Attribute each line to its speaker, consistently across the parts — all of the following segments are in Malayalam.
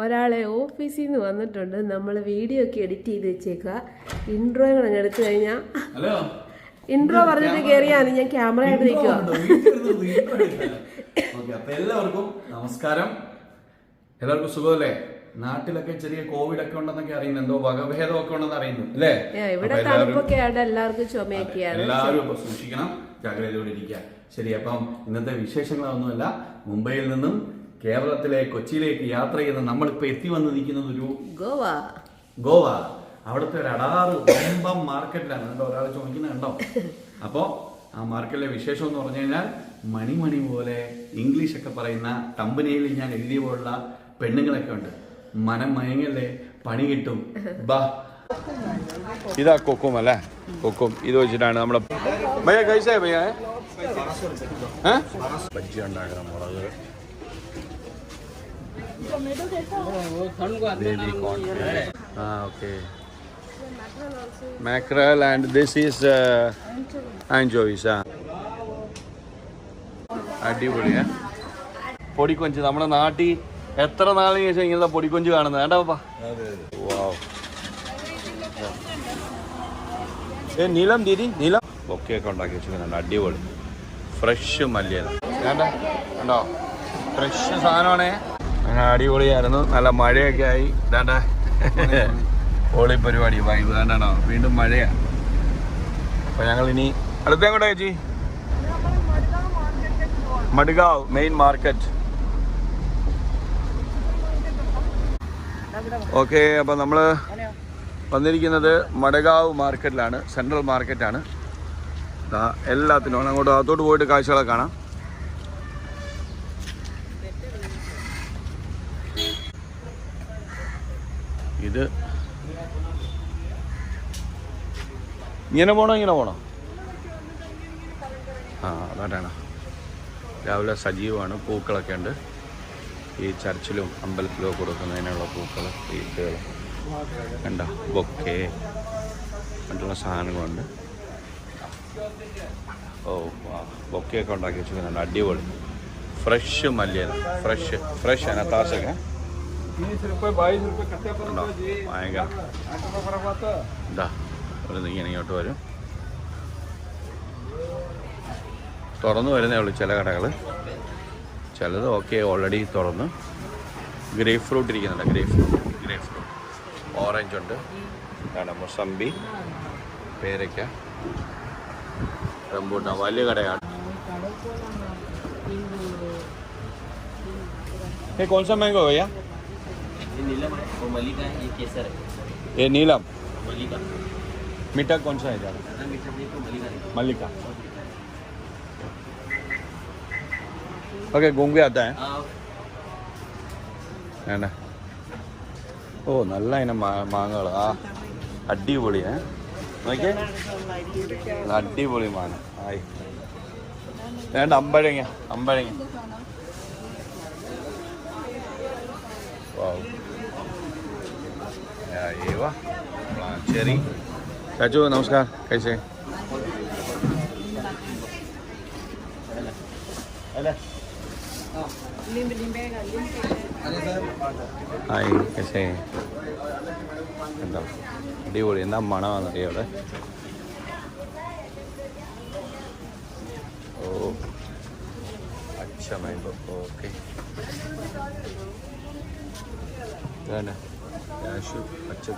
Speaker 1: ഒരാളെ ഓഫീസിൽ നിന്ന് വന്നിട്ടുണ്ട്. നമ്മൾ വീഡിയോ ഒക്കെ എഡിറ്റ് ചെയ്ത് വെച്ചേക്കുക ഇൻട്രോ അങ്ങ് എടുത്തു കഴിഞ്ഞാൽ ഇൻട്രോ പറഞ്ഞിട്ട് കയറിയാണ് ഞാൻ ക്യാമറ ആയിട്ട് നിൽക്കുക
Speaker 2: എല്ലാവർക്കും നമസ്കാരം. എല്ലാവർക്കും സുഖമല്ലേ? നാട്ടിലൊക്കെ ചെറിയ കോവിഡ് ഒക്കെ ഉണ്ടെന്നൊക്കെ അറിയുന്നു. എന്തോ വകഭേദം ഒക്കെ ഉണ്ടെന്ന് അറിയുന്നു. അല്ലേ?
Speaker 1: ഇവിടെ തണുപ്പൊക്കെ എല്ലാവർക്കും ചുമയൊക്കെയാണ്
Speaker 2: എല്ലാവരും അപ്പൊ സൂക്ഷിക്കണം. ജാഗ്രതയോടെ ഇരിക്കുക. ശരി അപ്പം ഇന്നത്തെ വിശേഷങ്ങളൊന്നുമല്ല. മുംബൈയിൽ നിന്നും കേരളത്തിലെ കൊച്ചിയിലേക്ക് യാത്ര ചെയ്ത് നമ്മളിപ്പോ എത്തി വന്ന് നിൽക്കുന്നത് ഒരു
Speaker 1: ഗോവ.
Speaker 2: ഗോവ. അവിടുത്തെ ഒരു അടാറ് വമ്പം മാർക്കറ്റിലാണ്. കണ്ടോ ഒരാൾ ചോദിക്കുന്നത് കണ്ടോ? അപ്പോ ആ മാർക്കറ്റിലെ വിശേഷം എന്ന് പറഞ്ഞു കഴിഞ്ഞാൽ മണിമണി പോലെ ഇംഗ്ലീഷ് ഒക്കെ പറയുന്ന കമ്പനിയിൽ ഞാൻ എഴുതിയ പോലുള്ള പെണ്ണുങ്ങളൊക്കെ ഉണ്ട്. മനം മയങ്ങല്ലേ? പണി കിട്ടും. ബാ. ഇതാ കൊക്കും അല്ലേ? കൊക്കും. ഇത് വെച്ചിട്ടാണ് നമ്മുടെ ഭയ്യ കഴിച്ചേ ഭയ്യ ബജ്ജി ഉണ്ടാക്കണം മുളക്. Baby corn. Ah, okay. Mackerel and uh. അടിപൊളിയാ. പൊടിക്കൊഞ്ച്. നമ്മുടെ നാട്ടിൽ എത്ര നാളിന് ശേഷം ഇങ്ങനത്തെ പൊടിക്കൊഞ്ച് കാണുന്നത്? വാവ് ഏ നീലം ദീദി നീലം. ബൊക്കെയൊക്കെ ഉണ്ടാക്കി വെച്ചിരിക്കുന്നുണ്ട്. അടിപൊളി. ഫ്രഷ് മല്ലിയല വേണ്ട കണ്ടോ? ഫ്രഷ് സാധനമാണേ. അങ്ങനെ അടിപൊളിയായിരുന്നു. നല്ല മഴയൊക്കെ ആയി. ഇതാണ്ടാ. ഹോളി പരിപാടി വൈബ് തന്നെയാണോ വീണ്ടും മഴയാ. അപ്പൊ ഞങ്ങൾ ഇനി അടുത്ത എങ്ങോട്ടാ ചേച്ചി? മഡ്ഗാവ് മെയിൻ മാർക്കറ്റ് ഓക്കെ അപ്പോൾ നമ്മൾ വന്നിരിക്കുന്നത് മഡഗാവ് മാർക്കറ്റിലാണ് സെൻട്രൽ മാർക്കറ്റാണ് എല്ലാത്തിനും അങ്ങോട്ട് അതോട്ട് പോയിട്ട് കാഴ്ചകളൊക്കെ കാണാം. ഇത്. ഇങ്ങനെ പോണോ ഇങ്ങനെ പോണോ? ആ അതാണ് രാവിലെ സജീവമാണ് പൂക്കളൊക്കെ ഉണ്ട്. ഈ ചർച്ചിലും അമ്പലത്തിലും കൊടുക്കുന്നതിനുള്ള പൂക്കൾ വീട്ടുകൾ കണ്ട? ബൊക്കെ. മറ്റുള്ള സാധനങ്ങളുണ്ട്. ഓ ബൊക്കെയൊക്കെ ഉണ്ടാക്കി വെച്ചിരിക്കുന്നുണ്ട്. അടിപൊളി. ഫ്രഷ് മല്ലിയാണ് ഫ്രഷ് ഫ്രഷ് അനത്താശൊക്കെ ഉണ്ടോ ഭയങ്കര എന്താ ഒരു ഇങ്ങനെ ഇങ്ങോട്ട് വരും തുറന്നു വരുന്നേ ഉള്ളൂ ചില കടകൾ ചിലത് ഓക്കെ ഓൾറെഡി തുറന്ന് ഗ്രേപ്പ് ഫ്രൂട്ട് ഇരിക്കുന്നുണ്ട് grapefruit grapefruit orange ഉണ്ട് എന്താണ് മൊസമ്പി പേരയ്ക്ക റംബൂട്ടാൻ വലിയ കടയാണ് ये कौन सा मैंगो है भैया
Speaker 3: ये नीलम है वो मलिका है ये केसर है
Speaker 2: ये नीलम
Speaker 3: मलिका
Speaker 2: मीठा कौन सा है ज़्यादा
Speaker 3: ज़्यादा मीठा चाहिए तो मलिका है
Speaker 2: मल्लिका ओके घूम आता है
Speaker 3: हाँ
Speaker 2: വേണ്ട ഓ നല്ല ഇനം മാ മാങ്ങകൾ ആ അടിപൊളി ഏ നോക്കിയേ അടിപൊളി മാങ്ങ ആയി വേണ്ട അമ്പഴങ്ങ അമ്പഴങ്ങ એવા ચેરી સાચું નમસ્કાર કઈ છે ഹായ് കശേ എന്താ? അടിപൊളി. എന്താ മണമാണ് അറിയാം അവിടെ? അച്ഛ മാംഗോ ഓക്കെ ഇതാണ് കാശു പച്ച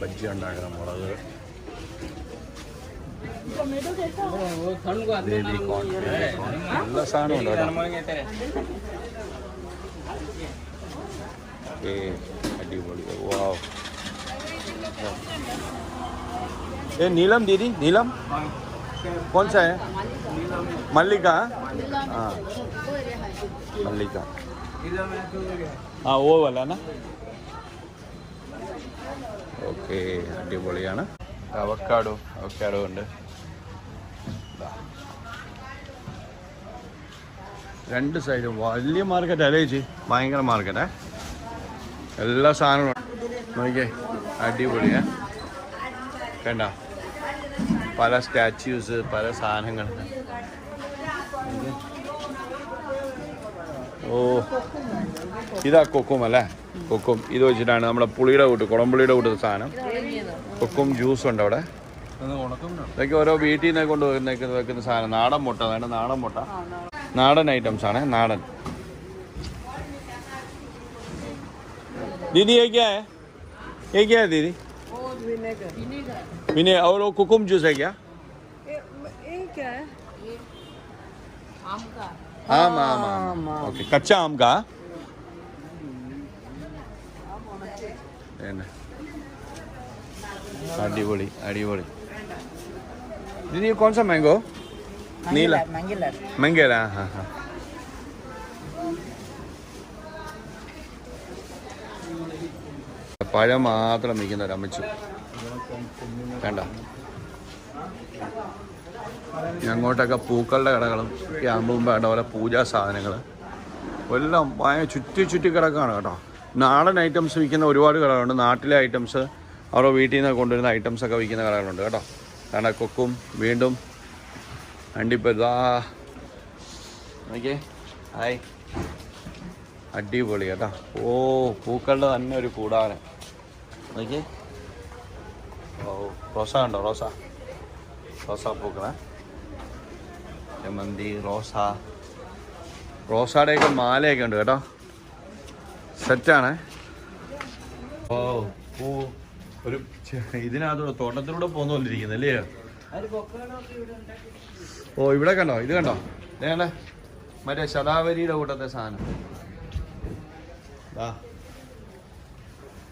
Speaker 2: ബജ്ജി ഉണ്ടാക്കണം മുളക് ബേബി കോൺ എല്ലാ സാധനവും ഉണ്ട് അടിപൊളി വാവ് ये नीलम दीदी नीलम कौन सा है मल्लिका हाँ मल्लिका हाँ वो वाला ना ഓക്കെ അടിപൊളിയാണ് അവക്കാടോ അവക്കാടോ ഉണ്ട് ദാ. രണ്ട് സൈഡും വലിയ മാർക്കറ്റ് അല്ലേ ചേച്ചി ഭയങ്കര മാർക്കറ്റേ എല്ലാ സാധനവും നോക്കിയേ അടിപൊളിയാ. കണ്ട? പല സ്റ്റാച്യൂസ് പല സാധനങ്ങൾ. ഓ ഇതാ കൊക്കും അല്ലേ? കൊക്കും. ഇത് വെച്ചിട്ടാണ് നമ്മുടെ പുളിയുടെ കൂട്ട് കുളമ്പുളിയുടെ കൂട്ട് സാധനം. കൊക്കും ജ്യൂസ് ഉണ്ട് അവിടെ. ഇതൊക്കെ ഓരോ വീട്ടിൽ നിന്ന് കൊണ്ട് വെക്കുന്ന സാധനം. നാടൻ മുട്ട വേണ്ട നാടൻ മുട്ട. നാടൻ ഐറ്റംസ് ആണ് നാടൻ. दीदी ये क्या है ये क्या है दीदी विने और वो कुकुम जूस है क्या आम आम आम ओके कच्चा आम का തന്നെ. അടിപൊളി അടിപൊളി दीदी ये कौन सा मैंगो नीला मंगेला हाँ हाँ പഴം മാത്രം നിൽക്കുന്ന ഒരു അമ്മച്ചു. വേണ്ട അങ്ങോട്ടൊക്കെ പൂക്കളുടെ കടകളും ആകുമ്പോൾ വേണ്ട പോലെ പൂജാ സാധനങ്ങൾ എല്ലാം ഭയങ്കര ചുറ്റി ചുറ്റി കിടക്കുകയാണ് കേട്ടോ. നാടൻ ഐറ്റംസ് വിൽക്കുന്ന ഒരുപാട് കടകളുണ്ട്. നാട്ടിലെ ഐറ്റംസ് അവരുടെ വീട്ടിൽ നിന്ന് കൊണ്ടുവരുന്ന ഐറ്റംസ് ഒക്കെ വിൽക്കുന്ന കടകളുണ്ട് കേട്ടോ. കാരണം കൊക്കും വീണ്ടും അണ്ടിപ്പോൾ ഇതാ നോക്കിയേ. ഹായ്. അടിപൊളി കേട്ടോ. ഓ പൂക്കളുടെ തന്നെ ഒരു കൂടാരം. നോക്കിയേ ഓ റോസ കണ്ടോ റോസ? റോസ പൂക്കളെ. ജമന്തി റോസ. റോസാടെയൊക്കെ മാലയൊക്കെ ഉണ്ട് കേട്ടോ. സെറ്റാണേ. ഓ പൂ. ഒരു ഇതിനകത്തൂടെ തോട്ടത്തിലൂടെ പോകുന്ന പോലെ ഇരിക്കുന്നു അല്ലേ ഓ ഇവിടെ കണ്ടോ? ഇത് കണ്ടോ? വേണ്ട മറ്റേ ശതാവരിയുടെ കൂട്ടത്തെ സാധനം.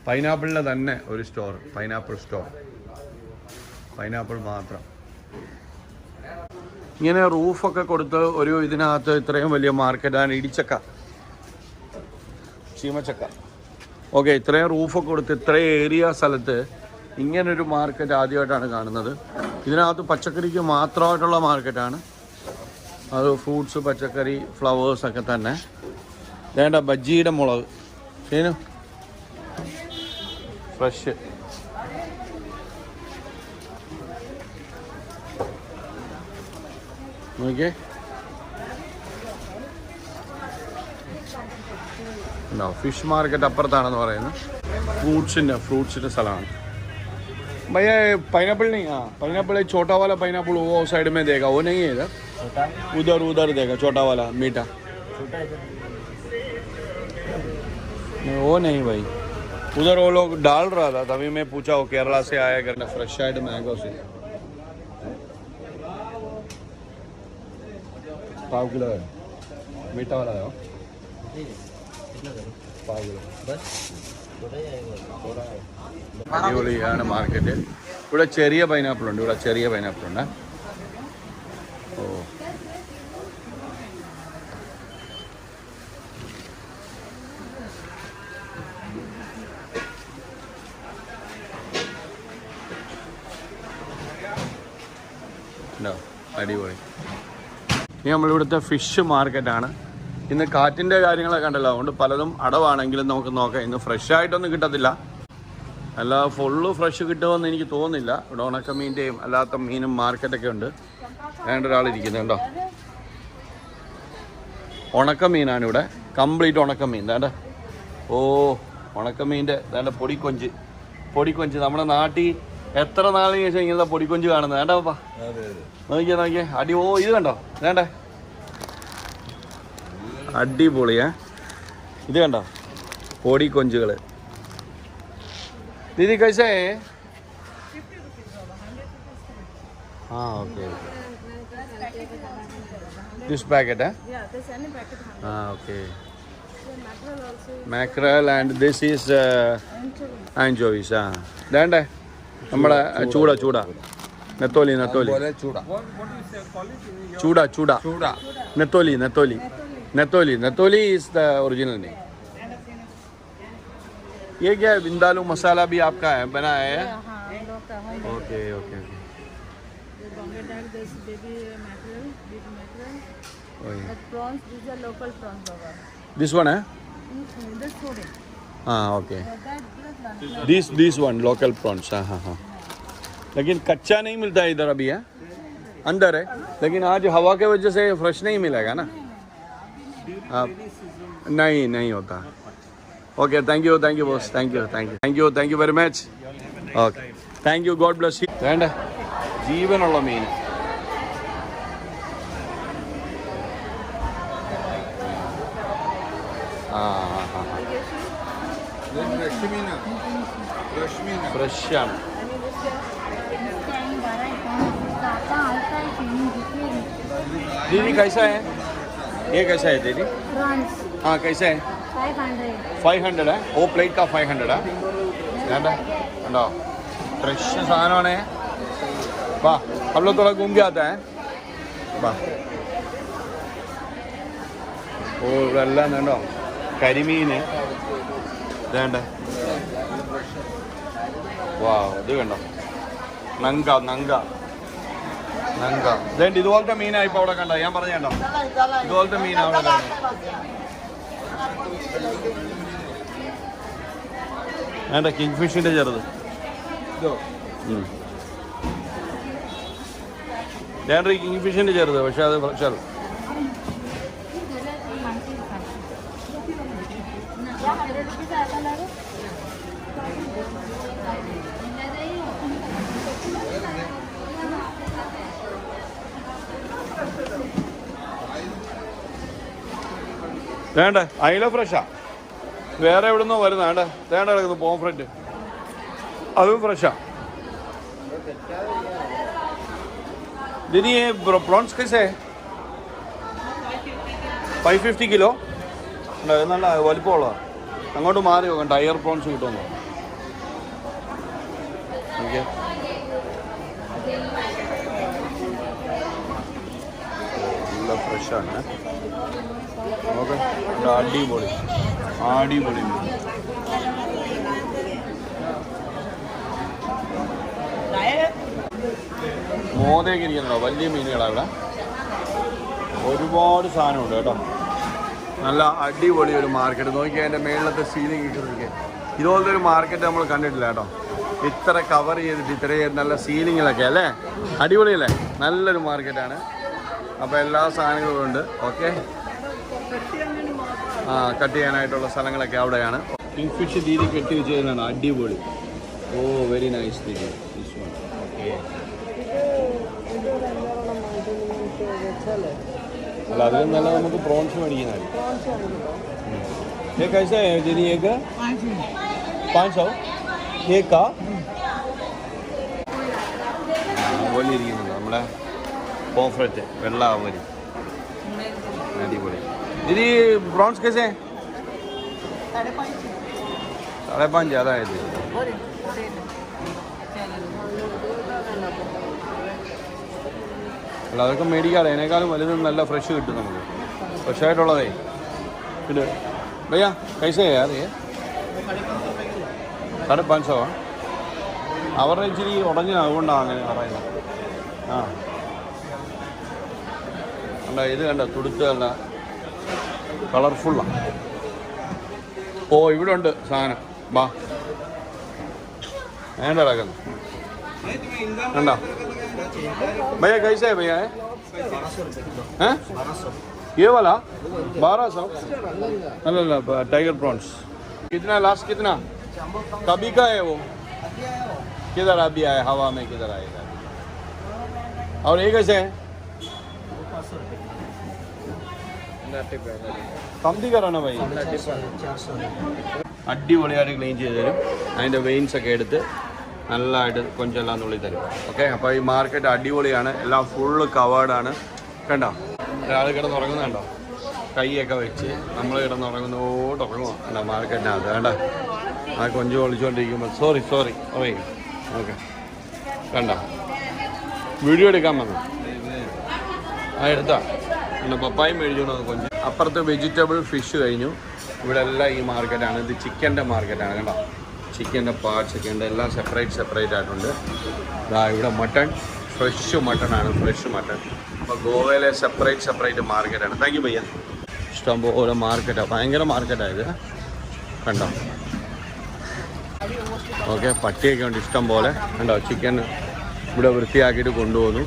Speaker 2: പൈനാപ്പിളിന്റെ തന്നെ ഒരു സ്റ്റോർ പൈനാപ്പിൾ സ്റ്റോർ. പൈനാപ്പിൾ മാത്രം. ഇങ്ങനെ റൂഫൊക്കെ കൊടുത്ത് ഒരു ഇതിനകത്ത് ഇത്രയും വലിയ മാർക്കറ്റാണ് ഇടിച്ചക്ക. ചീമച്ചക്ക. ഓക്കെ ഇത്രയും റൂഫൊക്കെ കൊടുത്ത് ഇത്രയും ഏരിയ സ്ഥലത്ത് ഇങ്ങനൊരു മാർക്കറ്റ് ആദ്യമായിട്ടാണ് കാണുന്നത്. ഇതിനകത്ത് പച്ചക്കറിക്ക് മാത്രമായിട്ടുള്ള മാർക്കറ്റാണ്. അത് ഫ്രൂട്ട്സ് പച്ചക്കറി ഫ്ലവേഴ്സൊക്കെ തന്നെ. വേണ്ട ബജ്ജിയുടെ മുളക്. ശരി ഫ്രഷ് നോക്കിയേ ഉണ്ടോ ഫിഷ് മാർക്കറ്റ് അപ്പുറത്താണെന്ന് പറയുന്നത് ഫ്രൂട്ട്സിൻ്റെ ഫ്രൂട്ട്സിൻ്റെ സ്ഥലമാണ് भैया पाइनएप्पल नहीं हाँ पाइनएप्पल एक छोटा वाला पाइनएप्पल वो साइड में देगा वो नहीं है इधर
Speaker 3: छोटा
Speaker 2: उधर उधर देगा छोटा वाला मीठा
Speaker 3: छोटा इधर
Speaker 2: नहीं वो नहीं भाई उधर वो लोग डाल रहा था तभी मैं पूछा वो केरला से आया करना फ्रेश साइड मैंगो से पाव किलो है मीठा वाला है वो?
Speaker 3: कितना करूँ
Speaker 2: पाव किलो
Speaker 3: बस छोटा ही आएगा छोटा है
Speaker 2: അടിപൊളിയാണ് മാർക്കറ്റ് ഇവിടെ ചെറിയ പൈനാപ്പിൾ ഉണ്ട് ഇവിടെ ചെറിയ പൈനാപ്പിൾ ഉണ്ട് ഉണ്ടോ? അടിപൊളി. ഇനി നമ്മളിവിടുത്തെ ഫിഷ് മാർക്കറ്റാണ് ഇന്ന് കാറ്റിന്റെ കാര്യങ്ങളൊക്കെ ഉണ്ടല്ലോ അതുകൊണ്ട് പലതും അടവാണെങ്കിലും നമുക്ക് നോക്കാം. ഇന്ന് ഫ്രഷ് ആയിട്ടൊന്നും കിട്ടത്തില്ല. അല്ല ഫുള്ള് ഫ്രഷ് കിട്ടുമെന്ന് എനിക്ക് തോന്നുന്നില്ല. ഇവിടെ ഉണക്കമീന്റെയും അല്ലാത്ത മീനും മാർക്കറ്റൊക്കെ ഉണ്ട്. വേണ്ട ഒരാൾ ഇരിക്കുന്നുണ്ടോ ഉണക്കമീനാണ് ഇവിടെ. കംപ്ലീറ്റ് ഉണക്കമീൻ. വേണ്ട ഓ ഉണക്കമീന്റെ വേണ്ട പൊടിക്കൊഞ്ച്. പൊടിക്കൊഞ്ച്. നമ്മുടെ നാട്ടിൽ എത്ര നാളിന് ശേഷം ഇങ്ങനത്തെ പൊടിക്കൊഞ്ച് കാണുന്നത്? വേണ്ട പപ്പാ. നോക്കിയാ നോക്കിയേ. അടി ഓ ഇത് കണ്ടോ? വേണ്ടേ? അടിപൊളിയാ ഇത് കണ്ടോ? പൊടിക്കൊഞ്ചുകൾ.
Speaker 4: ദീദി കഴിച്ചേ? ആ ഓക്കെ ജ്യൂസ്
Speaker 2: പാക്കറ്റ് ആ
Speaker 4: okay. Mackerel
Speaker 2: and this is and anchovies. ആ. വേണ്ടേ? നമ്മുടെ ചൂട ചൂട നെത്തോലി നെത്തോലി ചൂട ചൂട നെത്തോലി നെത്തോലി നെത്തോലി നെത്തോലി ഈസ് ദ ओरिजिनल नेम ये क्या है बिंदालू मसाला भी आपका है बनाया है
Speaker 4: Yeah, हाँ, हम लोग का home.
Speaker 2: Okay okay okay
Speaker 4: There's Bombay duck, there's baby mackerel, big mackerel. But prawns, these are local prawns, Baba.
Speaker 2: This one है
Speaker 4: Mm-hmm. This food.
Speaker 2: हाँ okay
Speaker 4: Yeah, that, that one.
Speaker 2: This this one local prawns हाँ हाँ हाँ लेकिन कच्चा नहीं मिलता है इधर अभी है अंदर है लेकिन आज हवा के वजह से फ्रेश नहीं मिलेगा ना आप नहीं नहीं होता okay thank you thank you boss thank you thank you thank you thank you very much okay thank you God bless you വേണ്ട ജീവനുള്ള മീൻ ആ ഫ്രഷ് ആണ് दीदी कैसा है ये कैसा है दीदी हाँ कैसा है ഫൈവ് ഹൺഡ്രഡ് ഓ പ്ലേറ്റ് കാ ഫൈവ് ഹൺഡ്രഡാ വേണ്ട ഉണ്ടോ ഫ്രഷ് സാധനമാണേ വാ हम लोग थोड़ा घूम के आता है വാ ഓ ഇവിടെ എല്ലാം കണ്ടോ കരിമീന് വേണ്ട വാ ഇത് കണ്ടോ? നങ്ക നങ്ക. നങ്ക. ഇതേണ്ട ഇതുപോലത്തെ മീനാണ് ഇപ്പൊ അവിടെ കണ്ടോ ഞാൻ പറഞ്ഞ ഇതുപോലത്തെ മീനാ അവിടെ വേണ്ട കിങ് ഫിഷിന്റെ ചെറുത് ഞാൻ വേണ്ട കിങ് ഫിഷിന്റെ ചെറുത് പക്ഷെ അത് ഫ്രഷ് വേണ്ട. അയില ഫ്രഷാ. വേറെ എവിടെ നിന്നോ വരുന്ന വേണ്ട. വേണ്ട കിടക്കുന്നു. പോം ഫ്രണ്ട് അതും ഫ്രഷാ. ദിനി പ്രോൺസ് കൈസേ ഫൈവ് ഫിഫ്റ്റി കിലോ? നല്ല വലിപ്പമുള്ളതാണ് അങ്ങോട്ട് മാറി നോക്കാം ടയർ പ്രോൺസ് കിട്ടുമെന്ന്. ഓക്കെ നല്ല ഫ്രഷാണ് ഓക്കെ അടിപൊളി. അടിപൊളി. മോതയൊക്കെ ഇരിക്കുന്നുണ്ടോ? വലിയ മീനുകളാണ് ഇവിടെ. ഒരുപാട് സാധനമുണ്ട് കേട്ടോ. നല്ല അടിപൊളി ഒരു മാർക്കറ്റ് നോക്കി അതിന്റെ മേളിലത്തെ സീലിംഗ് ഇട്ടിരിക്കുക ഇതുപോലത്തെ ഒരു മാർക്കറ്റ് നമ്മൾ കണ്ടിട്ടില്ല കേട്ടോ. ഇത്ര കവർ ചെയ്തിട്ട് ഇത്രയും നല്ല സീലിങ്ങിലൊക്കെ അല്ലേ? അടിപൊളിയല്ലേ നല്ലൊരു മാർക്കറ്റാണ് അപ്പോൾ എല്ലാ സാധനങ്ങളും ഉണ്ട്. ഓക്കെ ആ കട്ട് ചെയ്യാനായിട്ടുള്ള സ്ഥലങ്ങളൊക്കെ അവിടെയാണ്. കിങ് ഫിഷ് രീതി കെട്ടി വെച്ചതാണ് അടിപൊളി. ഓ വെരി നൈസ് രീതി ഓക്കെ അല്ല അതിലും നല്ല നമുക്ക് പ്രോൺസ് മേടിക്കുന്നതായി ये कैसे है दीदी एक पाँच सौ एक का പോലെ ഇരിക്കുന്നുണ്ട് നമ്മുടെ പോഫ്രറ്റ് വെള്ള ആവരി അടിപൊളി दीदी प्रॉन्स कैसे हैं साढ़े पाँच ज़्यादा है दीदी അല്ല അതൊക്കെ മേടിക്കാതെ. അതിനേക്കാളും വലുതും നല്ല ഫ്രഷ് കിട്ടും നമുക്ക്. ഫ്രഷ് ആയിട്ടുള്ളതേ. പിന്നെ ഭയ്യ പൈസ ये സാറേ പാൻസോ അവരുടെ ഇച്ചിരി ഉടഞ്ഞ അതുകൊണ്ടാണ് അങ്ങനെ പറയുന്നത് ആ. കണ്ട ഇത് കണ്ട തുടുത്ത് കണ്ട? കളർഫുള്ളാണ് ഓ ഇവിടെ ഉണ്ട് സാധനം. വാ വേണ്ട കിടക്കുന്നു. കണ്ടോ? भैया कैसे है भैया है? ये वाला? बारह सौ? अल्लाह टाइगर प्रॉन्स कितना लास्ट कितना? कभी का है वो? किधर अभी आए हवा में किधर आएगा और ये कैसे है? తమ్ది కరోనా భయ్ అడ్డి ఒడియాడికి క్లీన్ చేశారు అండ్ వెయిన్స్ ఒక ఎడితే നല്ലതായിട്ട് കൊഞ്ചെല്ലാം നുള്ളി തരും. ഓക്കെ അപ്പോൾ ഈ മാർക്കറ്റ് അടിപൊളിയാണ്. എല്ലാം ഫുള്ള് കവേർഡാണ് കണ്ടോ? ഒരാൾ കിടന്നുറങ്ങുന്നുണ്ടോ കൈയൊക്കെ വെച്ച് നമ്മൾ കിടന്നുറങ്ങുന്നോട്ട് ഉറങ്ങുക കണ്ടോ? മാർക്കറ്റിനകത്ത് കണ്ടോ? ആ കൊഞ്ച് ഒളിച്ചുകൊണ്ടിരിക്കുമ്പോൾ സോറി സോറി ഓയ് ഓക്കെ കണ്ടോ? വീഡിയോ എടുക്കാൻ വന്നു. ആ എടുത്താ. പിന്നെ പപ്പായും മേടിച്ചോണ്ട് കൊഞ്ച്. അപ്പുറത്ത് വെജിറ്റബിൾ ഫിഷ് കഴിഞ്ഞു. ഇവിടെ എല്ലാം ഈ മാർക്കറ്റാണ് ഇത് ചിക്കന്റെ മാർക്കറ്റാണ് കണ്ടോ? ചിക്കന്റെ പാർട്സ് ഒക്കെ ഉണ്ട് എല്ലാം സെപ്പറേറ്റ് സെപ്പറേറ്റ് ആയിട്ടുണ്ട്. ഇതാ ഇവിടെ മട്ടൺ ഫ്രഷ് മട്ടൺ ആണ് ഫ്രഷ് മട്ടൺ അപ്പോൾ ഗോവയിലെ സെപ്പറേറ്റ് സെപ്പറേറ്റ് മാർക്കറ്റാണ് താങ്ക് യു ഭയ്യ ഇഷ്ടം പോലെ മാർക്കറ്റാണ് ഭയങ്കര മാർക്കറ്റാണ് ഇത്. കണ്ടോ? ഓക്കെ പട്ടിയൊക്കെ ഉണ്ട് ഇഷ്ടം പോലെ. കണ്ടോ? ചിക്കൻ ഇവിടെ വൃത്തിയാക്കിയിട്ട് കൊണ്ടുപോകുന്നു.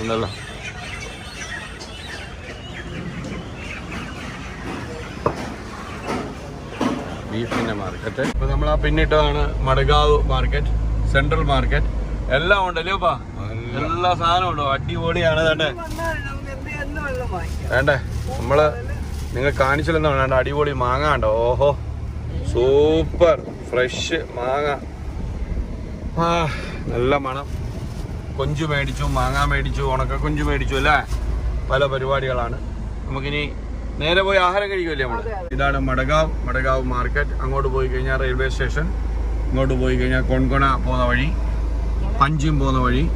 Speaker 2: ഉണ്ടല്ലോ. ബീഫിന്റെ മാർക്കറ്റ് ഇപ്പൊ നമ്മൾ ആ പിന്നിട്ടതാണ് മടഗാവ് മാർക്കറ്റ് സെൻട്രൽ മാർക്കറ്റ് എല്ലാം ഉണ്ടല്ലോ പാ എല്ലാ. സാധനവും ഉണ്ടോ? അടിപൊളിയാണ് തന്നെ വേണ്ടേ? നമ്മൾ നിങ്ങൾ കാണിച്ചില്ലെന്ന് വേണ്ട അടിപൊളി മാങ്ങ ഉണ്ടോ ഓഹോ. സൂപ്പർ ഫ്രഷ് മാങ്ങ. ആ നല്ല മണം. കൊഞ്ചു മേടിച്ചു മാങ്ങ മേടിച്ചു ഉണക്ക കൊഞ്ചു മേടിച്ചു അല്ലേ? പല പരിപാടികളാണ്. നമുക്കിനി നേരെ പോയി ആഹാരം കഴിക്കുമല്ലേ നമ്മൾ ഇതാണ് മടഗാവ് മടഗാവ് മാർക്കറ്റ്. അങ്ങോട്ട് പോയി കഴിഞ്ഞാൽ റെയിൽവേ സ്റ്റേഷൻ. ഇങ്ങോട്ട് പോയി കഴിഞ്ഞാൽ കൊൺകൊണ പോകുന്ന വഴി. പഞ്ചും പോകുന്ന വഴി.